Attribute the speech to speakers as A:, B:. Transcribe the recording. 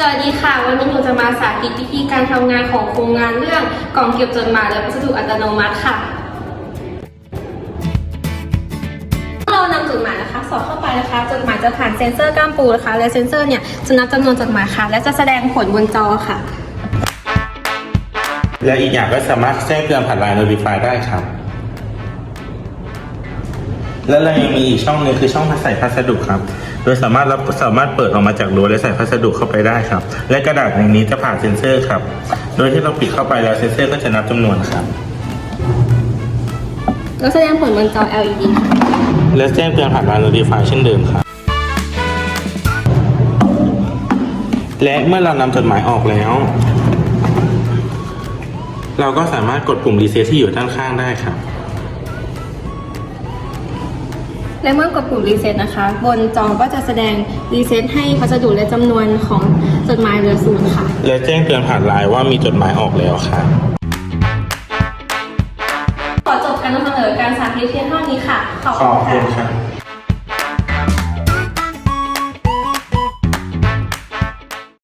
A: สวัสดีค่ะ วันนี้หนูจะมาสาธิตวิธีการทำงานของโครงงานเรื่องกล่องเก็บจดหมายและพัสดุอัตโนมัติค่ะ เรานำจดหมายนะคะ สอดเข้าไปนะคะ จดหมายจะผ่านเซ็นเซอร์กล้ามปูนะคะ และเซ็นเซอร์เนี่ยจะนับจำนวนจดหมายค่ะ และจะแสดงผลบนจอค่ะ
B: และอีกอย่างก็สามารถแจ้งเตือนผ่านไลน์ Notify ได้ครับ และเรายังมีอีกช่องหนึงคือช่องใส่พัสดุครับ โดยสามารถรับสามารถเปิดออกมาจากรั้วและใส่พัสดุเข้าไปได้ครับ และกระดาษในนี้จะผ่านเซ็นเซอร์ครับ โดยที่เราปิดเข้าไปแล้วเซ็นเซอร์ก็จะนับจำนวนครับ
A: แล้วแสดงผลบนจอ LED ค่ะ
B: และแจ้งเตือนผ่านไลน์ Notify เช่นเดิมครับ และเมื่อเรานำจดหมายออกแล้ว เราก็สามารถกดปุ่มรีเซ็ตที่อยู่ด้านข้างได้ครับ
A: และเมื่อกดปุ่มรีเซ็ตนะคะ บนจอก็จะแสดงรีเซ็ตให้พัสดุและจำนวนของจดหมายเหลือศูนย์ค่ะ
B: และแจ้งเตือนผ่านไลน์ว่ามีจดหมายออกแล้วค่ะ
A: ขอจบการนำเสนอการสาธิตเพียงเท่านี้ค่ะ ขอบ
B: ขอบ
A: คุ
B: คุณ
A: ณ
B: ค
A: ค่ะ
B: รับ